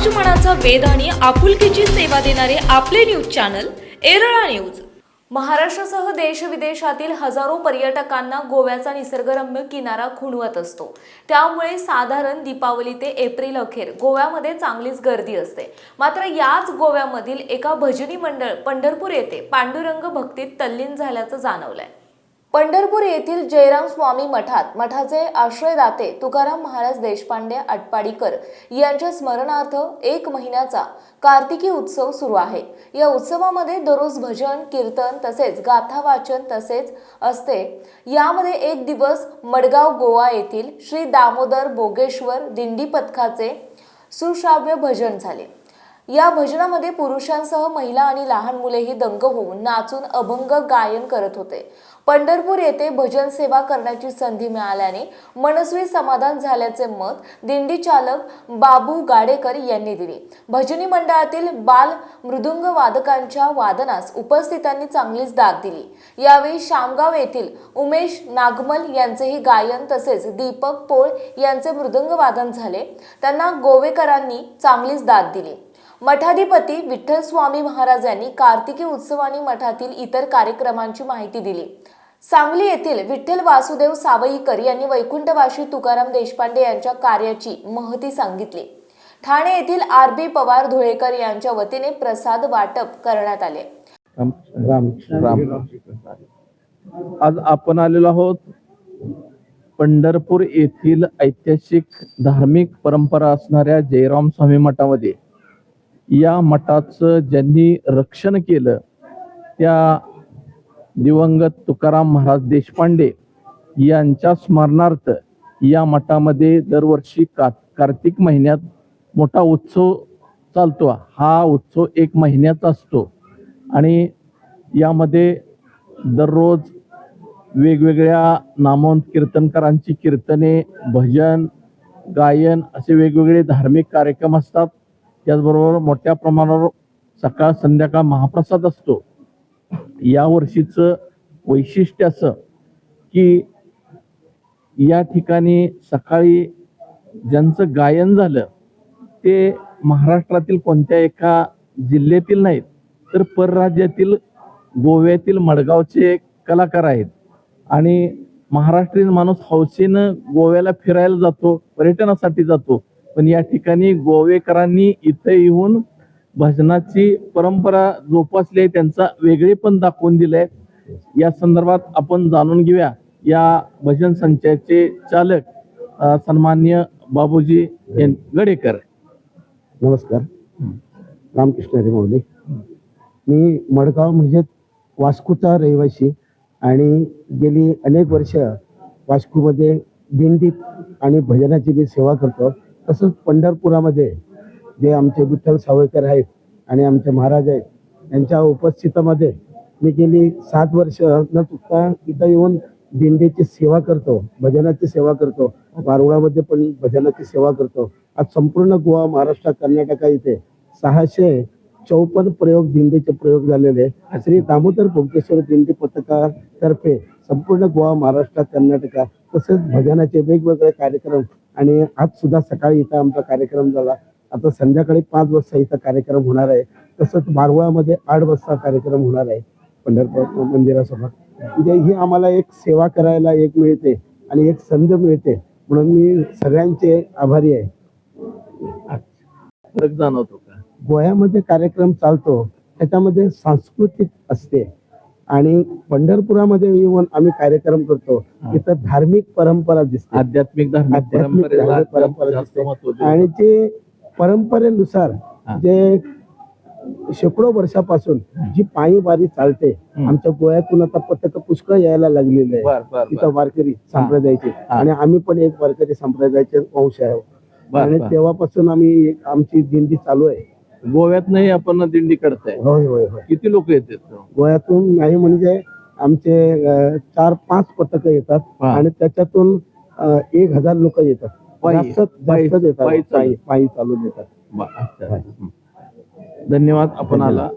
समाजमनाचा वेध आणि आपुलकीची सेवा देणारे आपले न्यूज चॅनल एरळा न्यूज. महाराष्ट्रासह देशविदेशातील हजारो पर्यटकांना गोव्याचा निसर्गरम्य किनारा खुणवत असतो. त्यामुळे साधारण दीपावली ते एप्रिल अखेर गोव्यामध्ये चांगलीच गर्दी असते. मात्र याच गोव्यामधील एका भजनी मंडळ पंढरपूर येथे पांडुरंग भक्तीत तल्लीन झाल्याचं जाणवलंय. पंढरपूर येथील जयराम स्वामी मठात मठाचे आश्रयदाते तुकाराम महाराज देशपांडे आटपाडीकर यांच्या स्मरणार्थ एक महिन्याचा कार्तिकी उत्सव सुरू आहे. या उत्सवामध्ये दररोज भजन कीर्तन तसेच गाथा वाचन तसेच असते. यामध्ये एक दिवस मडगाव गोवा येथील श्री दामोदर बोगेश्वर दिंडी पथकाचे सुश्राव्य भजन झाले. या भजनामध्ये पुरुषांसह महिला आणि लहान मुलेही दंग होऊन नाचून अभंग गायन करत होते. पंढरपूर येथे भजन सेवा करण्याची संधी मिळाल्याने मनस्वी समाधान झाल्याचे मत दिंडी चालक बाबू गाडेकर यांनी दिले. भजनी मंडळातील बाल मृदुंग वादकांच्या वादनास उपस्थितांनी चांगलीच दाद दिली. यावेळी शामगाव येथील उमेश नागमल यांचेही गायन तसेच दीपक पोळ यांचे मृदुंग वादन झाले. त्यांना गोवेकरांनी चांगलीच दाद दिली. मठाधिपती विठ्ठल स्वामी महाराज यांनी कार्तिकी उत्सव आणि मठातील इतर कार्यक्रमांची माहिती दिली. सांगली येथील विठ्ठल वासुदेव सावईकर यांनी वैकुंठवाशी तुकाराम देशपांडे यांच्या कार्याची महती सांगितली. ठाणे येथील आर बी पवार धुळेकर यांच्या वतीने प्रसाद वाटप करण्यात आले. राम राम राम. आज आपण आलेलो आहोत पंढरपूर येथील ऐतिहासिक धार्मिक परंपरा असणाऱ्या जयराम स्वामी मठामध्ये. या मठाचं ज्यांनी रक्षण केलं त्या दिवंगत तुकाराम महाराज देशपांडे यांच्या स्मरणार्थ या मठामध्ये दरवर्षी का कार्तिक महिन्यात मोठा उत्सव चालतो. हा उत्सव एक महिन्याचा असतो. आणि यामध्ये दररोज वेगवेगळ्या नामवंत कीर्तनकारांची कीर्तने भजन गायन असे वेगवेगळे धार्मिक कार्यक्रम असतात. त्याचबरोबर मोठ्या प्रमाणावर सकाळ संध्याकाळ महाप्रसाद असतो. या वर्षीचं वैशिष्ट्य असं की या ठिकाणी सकाळी ज्यांचं गायन झालं ते महाराष्ट्रातील कोणत्या एका जिल्ह्यातील नाहीत तर परराज्यातील गोव्यातील मडगावचे कलाकार आहेत. आणि महाराष्ट्रीयन माणूस हौसेनं गोव्याला फिरायला जातो पर्यटनासाठी जातो. पण या ठिकाणी गोवेकरांनी इथे येऊन भजनाची परंपरा जोपासली आहे त्यांचा वेगळेपण दाखवून दिलंय. या संदर्भात आपण जाणून घेऊया. या भजन संचाचे चालक सन्मान्य बाबूजी गडेकर. नमस्कार. रामकृष्ण हरी मौली मी मडगाव म्हणजे वास्कोचा रहिवासी आणि गेली अनेक वर्ष वास्कोमध्ये दिंडीत आणि भजनाची मी सेवा करतो तसंच पंढरपुरामध्ये जे आमचे विठ्ठल सावळकर आहेत आणि आमचे महाराज आहेत यांच्या उपस्थितीमध्ये मी गेली सात वर्ष न चुकता इथं येऊन दिंडीची सेवा करतो भजनाची सेवा करतो वारुळामध्ये पण भजनाची सेवा करतो. आज संपूर्ण गोवा महाराष्ट्र कर्नाटका इथे सहाशे चौपन्न प्रयोग दिंडीचे प्रयोग झालेले श्री दामोदर भोगेश्वर दिंडी पथकातर्फे संपूर्ण गोवा महाराष्ट्र कर्नाटका तसेच भजनाचे वेगवेगळे कार्यक्रम आणि आज सुद्धा सकाळी इथं आमचा कार्यक्रम झाला. आता संध्याकाळी पाच वाजता इथं कार्यक्रम होणार आहे. तसंच मारवाळमध्ये आठ वाजता कार्यक्रम होणार आहे पंढरपूर मंदिरासमोर म्हणजे ही आम्हाला एक सेवा करायला एक मिळते आणि एक संध मिळते. म्हणून मी सगळ्यांचे आभारी आहे. फरक जाणवतो का? गोव्यामध्ये कार्यक्रम चालतो. त्याच्यामध्ये सांस्कृतिक असते. आणि पंढरपुरामध्ये येऊन आम्ही कार्यक्रम करतो. तिथं धार्मिक परंपरा दिसते आध्यात्मिक धार्मिक परंपरा दिसते. आणि ते परंपरेनुसार. जे शेकडो वर्षापासून जी पायी वारी चालते. आमच्या गोव्यातून आता पथक पुष्कळ यायला लागलेले आहे तिथं वारकरी संप्रदायाचे. आणि आम्ही पण एक वारकरी संप्रदायाचे वंश आहे आणि. तेव्हापासून आम्ही आमची दिंडी चालू आहे गोव्यात नाही आपण दिंडी काढताय. होय होय होय. किती लोक येतात? गोव्यातून नाही म्हणजे आमचे अं, चार पाच पथक येतात हा. आणि त्याच्यातून अं, एक हजार लोक येतात. पायी- जास्त पायी- जास्त येतात. पायी चालू. पायी पायी चालून येतात अच्छा. हं. धन्यवाद. आपण आला.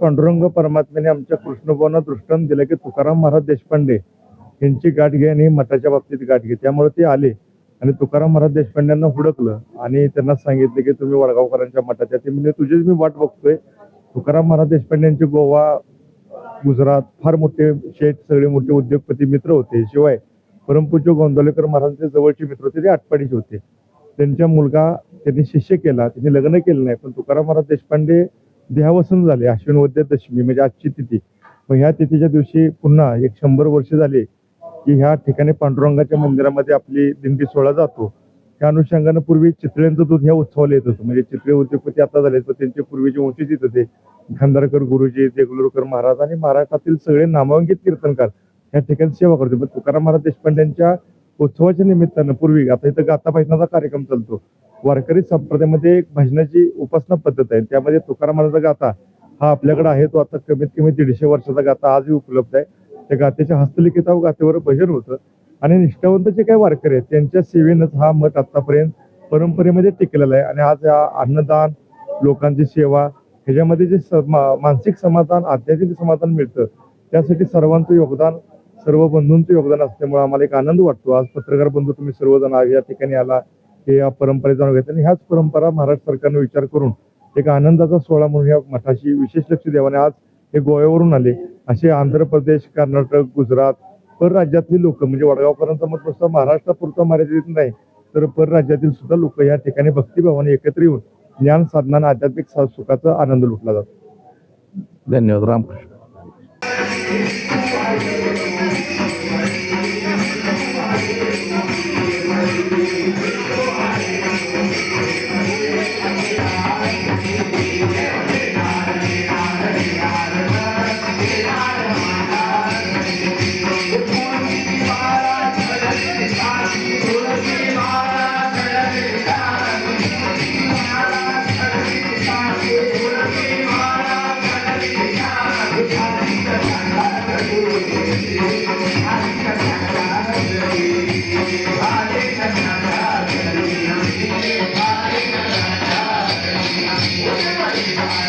पांडुरंग परमात्म्याने आमच्या कृष्णभावना दृष्टांत दिलं की तुकाराम महाराज देशपांडे यांची गाठ घे आणि मठाच्या बाबतीत गाठ घे त्यामुळे ते आले. आणि तुकाराम महाराज देशपांड्यांना हुडकलं आणि त्यांना सांगितलं की तुम्ही वडगावकरांच्या मठाच्या ते म्हणजे तुझीच मी वाट बघतोय. तुकाराम महाराज देशपांड्यांचे गोवा गुजरात फार मोठे शेठ सगळे मोठे उद्योगपती मित्र होते शिवाय परमपूज्य गोंदवलेकर महाराजांचे जवळचे मित्र होते ते आटपाडीचे होते. त्यांच्या मुलगा त्यांनी शिष्य केला त्यांनी लग्न केलं नाही पण तुकाराम महाराज देशपांडे देहावसन झाले अश्विन वद्य दशमी म्हणजे आजची तिथी. मग ह्या तिथीच्या दिवशी पुन्हा एक शंभर वर्ष झाले की ह्या ठिकाणी पांडुरंगाच्या मंदिरामध्ये आपली दिंडी सोहळा जातो. त्या अनुषंगानं पूर्वी चितळ्यांचं दूध ह्या उत्सवाला येत होतं. म्हणजे चितळे उद्योगपती आता झाले तर त्यांचे पूर्वीचे वंशज येत होते. खांदारकर गुरुजी देगलूरकर महाराज आणि महाराष्ट्रातील सगळे नामांकित कीर्तनकार या ठिकाणी सेवा करतो पण तुकाराम महाराज देशपांड्यांच्या उत्सवाच्या निमित्तानं पूर्वी आता इथं गाथा भजनाचा कार्यक्रम चालतो. वारकरी संप्रदायामध्ये एक भजनाची उपासना पद्धत आहे. त्यामध्ये तुकाराम महाराजाचा गाथा हा आपल्याकडे आहे. तो आता कमीत कमी दीडशे वर्षाचा गाथा आजही उपलब्ध आहे. त्या गात्याच्या हस्तलिखिता गाथेवर भजन होतं. आणि निष्ठावंत जे काही वारकरी आहेत? त्यांच्या सेवेनंच हा मठ आतापर्यंत परंपरेमध्ये टिकलेला आहे. आणि आज या अन्नदान लोकांची सेवा ह्याच्यामध्ये जे स- मा- मानसिक समाधान आध्यात्मिक समाधान मिळतं त्यासाठी सर्वांचं योगदान सर्व बंधूंचं योगदान असल्यामुळे आम्हाला एक आनंद वाटतो. आज पत्रकार बंधू तुम्ही सर्वजण या ठिकाणी आला हे या परंपरेचा जाणून आणि ह्याच परंपरा महाराष्ट्र सरकारने विचार करून एक आनंदाचा सोहळा म्हणून या मठाशी विशेष लक्ष द्यावा. आणि आज हे गोव्यावरून आले. असे आंध्र प्रदेश कर्नाटक गुजरात परराज्यातली लोक म्हणजे वडगावकरांचा मत नुसता महाराष्ट्रापुरता मर्यादित नाही तर परराज्यातील सुद्धा लोक या ठिकाणी भक्तिभावाने एकत्र येऊन ज्ञान साधना आध्यात्मिक सा- सुखाचा आनंद लुटला जातो. धन्यवाद. रामकृष्ण. Yeah.